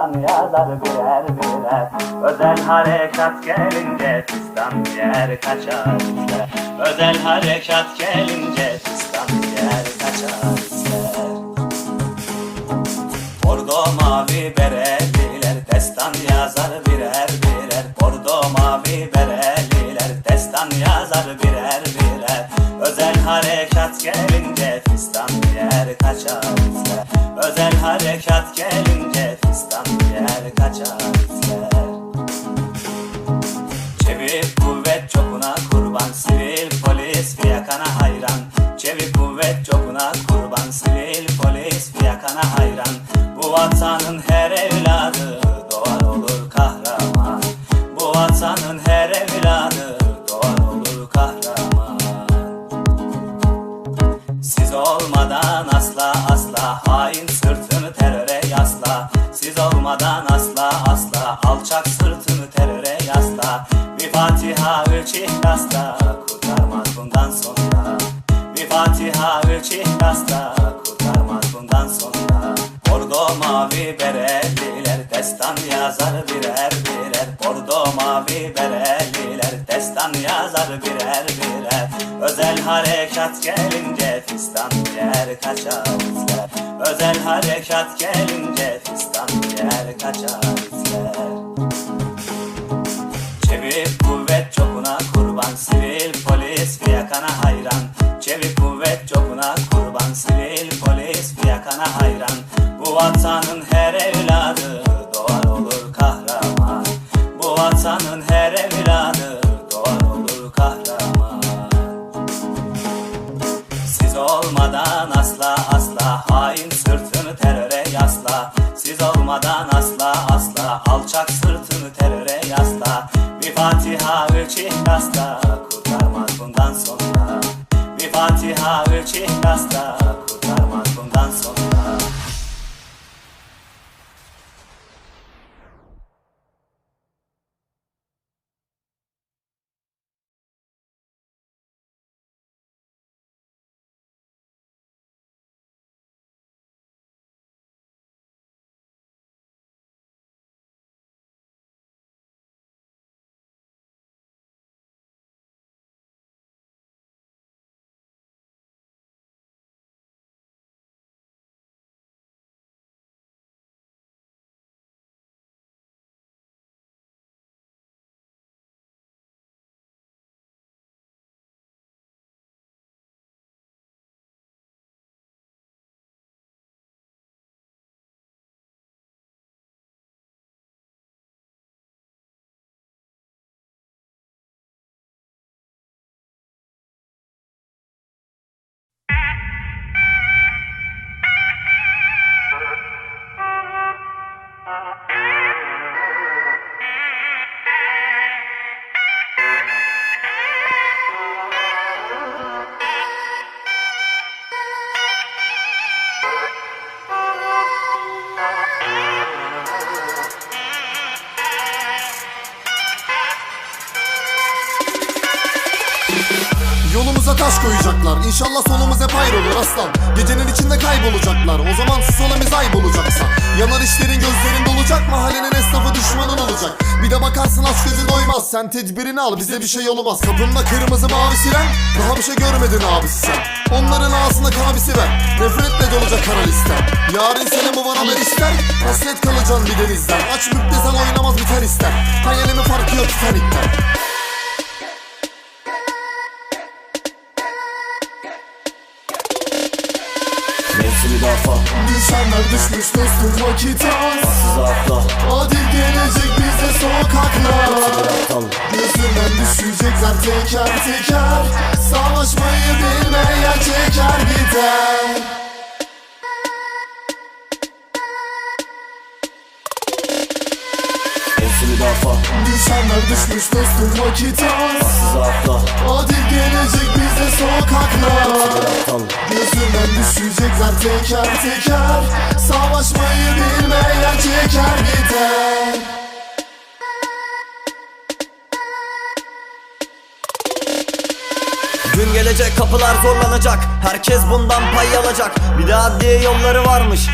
Destan yazar birer birer Özel harekat gelince Fistan yer kaçar Özel harekat gelince Fistan yer kaçar ister Bordo mavi bereliler Destan yazar birer birer. Bordo mavi bereliler Destan yazar birer birer. Özel harekat gelince Fistan yer kaçar Özel harekat gelince çokuna kurban Sivil polis fiyakana hayran. Bu vatanın her evladı Doğar olur kahraman. Bu vatanın her evladı Doğar olur kahraman. Siz olmadan asla asla hain sırtını teröre yasla. Siz olmadan asla asla alçak sırtını teröre yasla. Bir Fatiha üç ihlasla kurtarmaz bundan sonra Fatiha üç ihlasla kurtarmaz bundan sonra. Bordo mavi bereliler destan yazar birer birer. Bordo mavi bereliler destan yazar birer birer. Özel harekat gelince fistan yer kaçar Özel harekat gelince fistan yer kaçar çokuna kurban Sivil polis fiyakana hayran. Bu vatanın her evladı Doğar olur kahraman. Bu vatanın her evladı Doğar olur kahraman. Siz olmadan asla asla hain sırtını teröre yasla. Siz olmadan asla asla alçak sırtını teröre yasla. Bir Fatiha üç ihlasla kurtarmaz bundan sonra Fatiha üç ihlasla taş koyacaklar. İnşallah sonumuz hep hayır olur aslan. Gecenin içinde kaybolacaklar. O zaman sus olamiz ayıp olacaksa Yanar işlerin gözlerin dolacak Mahallenin esnafı düşmanın olacak. Bir de bakarsın aç gözü doymaz. Sen tedbirini al bize bir şey olmaz. Kapında kırmızı mavi siren Daha bir şey görmedin abisi sen. Onların ağzına kanabisi ver. Nefretle dolacak kara liste. Yarın seni bu bana ister. Hasret kalacaksın bir denizden. Aç müptezel oynamaz biter ister Hayalimin farkı yok Titanic'ten Düşenler düşmüş dostum vakit az. Adil gelecek bize sokaklar Aptal Gözünden düşecekler teker teker. Savaşmayı bilmeyen çeker gider. Dafa Düşenler düşmüş dostum vakit az. Adil gelecek bize sokaklar teker teker. Savaşmayı bilmeyen çeker gider. Gün gelecek kapılar zorlanacak. Herkes bundan pay alacak. Bir de adliye yolları varmış